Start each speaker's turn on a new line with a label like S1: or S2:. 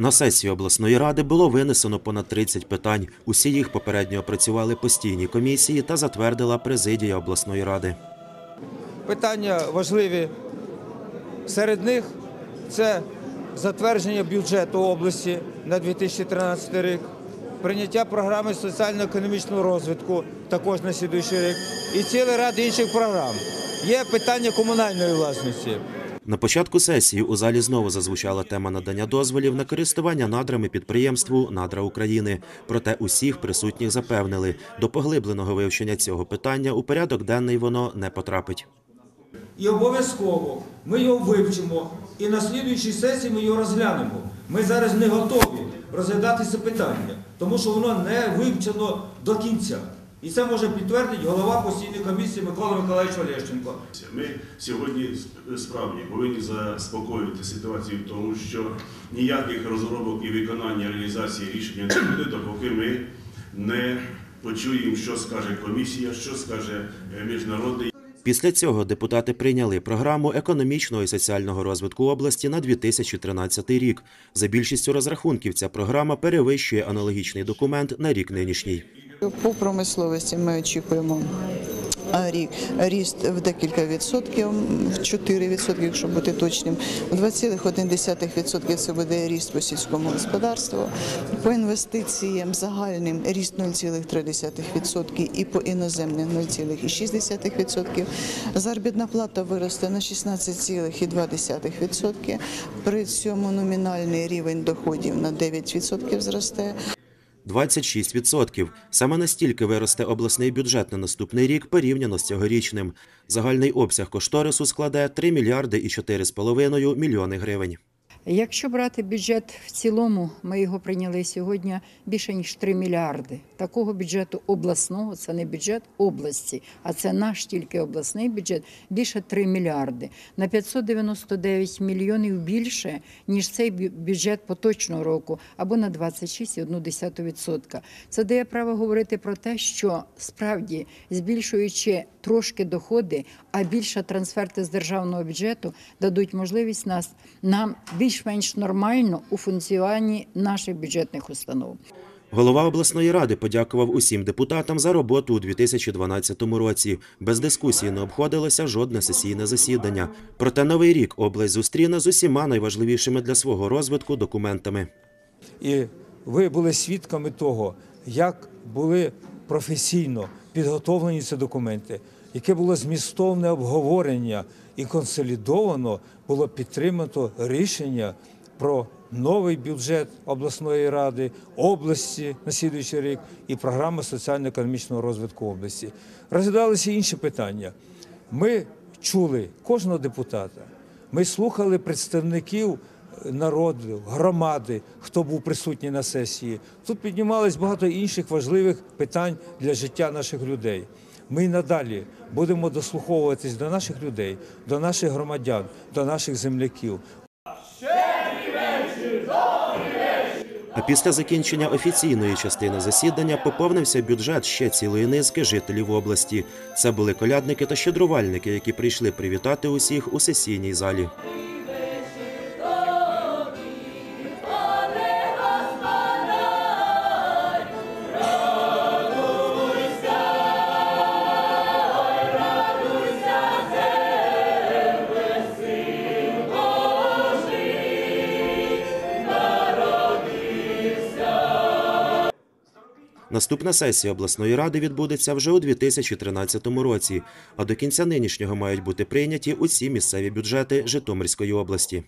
S1: На сесію обласної ради було винесено понад 30 питань. Усі їх попередньо опрацювали постійні комісії та затвердила президія обласної ради.
S2: Питання важливі. Серед них це затвердження бюджету області на 2013 рік, прийняття програми соціально-економічного розвитку також на слідуючий рік і цілий ряд інших програм. Є питання комунальної власності.
S1: На початку сесії у залі знову зазвучала тема надання дозволів на користування надрами підприємству Надра України. Проте усіх присутніх запевнили, до поглибленого вивчення цього питання у порядок денний воно не потрапить.
S2: І обов'язково ми його вивчимо і на слідуючій сесії ми його розглянемо. Ми зараз не готові розглядати це питання, тому що воно не вивчено до кінця. І це може підтвердити голова постійної комісії Микола Миколаївич Олещенко.
S3: Ми сьогодні справді повинні заспокоїти ситуацію в тому, що ніяких розробок і виконання реалізації рішення не буде, допоки ми не почуємо, що скаже комісія, що скаже е, міжнародний.
S1: Після цього депутати прийняли програму економічного і соціального розвитку області на 2013 рік. За більшістю розрахунків ця програма перевищує аналогічний документ на рік нинішній.
S4: По промисловості ми очікуємо рік ріст в декілька відсотків, в 4 відсотки, якщо бути точним. У 2,1 відсотків це буде ріст по сільському господарству. По інвестиціям загальним ріст 0,3 відсотки і по іноземним 0,6 відсотків. Заробітна плата виросте на 16,2 відсотки. При цьому номінальний рівень доходів на 9 відсотків зросте.
S1: 26%. Саме настільки виросте обласний бюджет на наступний рік порівняно з цьогорічним. Загальний обсяг кошторису складе 3 мільярди і 4,5 мільйони гривень.
S5: Якщо брати бюджет в цілому, ми його прийняли сьогодні більше ніж 3 мільярди. Такого бюджету обласного це не бюджет області, а це наш тільки обласний бюджет більше 3 мільярди. На 599 мільйонів більше, ніж цей бюджет поточного року, або на 26,1%. Це дає право говорити про те, що справді збільшуючи трошки доходи, а більше трансферти з державного бюджету дадуть можливість нас нам більш-менш нормально у функціонуванні наших бюджетних установ.
S1: Голова обласної ради подякував усім депутатам за роботу у 2012 році. Без дискусії не обходилося жодне сесійне засідання. Проте новий рік область зустріне з усіма найважливішими для свого розвитку документами.
S2: І ви були свідками того, як були професійно підготовлені ці документи, яке було змістовне обговорення і консолідовано було підтримано рішення про новий бюджет обласної ради, області на слідуючий рік і програма соціально-економічного розвитку області. Розглядалися інші питання. Ми чули кожного депутата. Ми слухали представників народу, громади, хто був присутній на сесії. Тут піднімалось багато інших важливих питань для життя наших людей. Ми й надалі будемо дослуховуватись до наших людей, до наших громадян, до наших земляків.
S1: А після закінчення офіційної частини засідання поповнився бюджет ще цілої низки жителів області. Це були колядники та щедрувальники, які прийшли привітати усіх у сесійній залі. Наступна сесія обласної ради відбудеться вже у 2013 році, а до кінця нинішнього мають бути прийняті усі місцеві бюджети Житомирської області.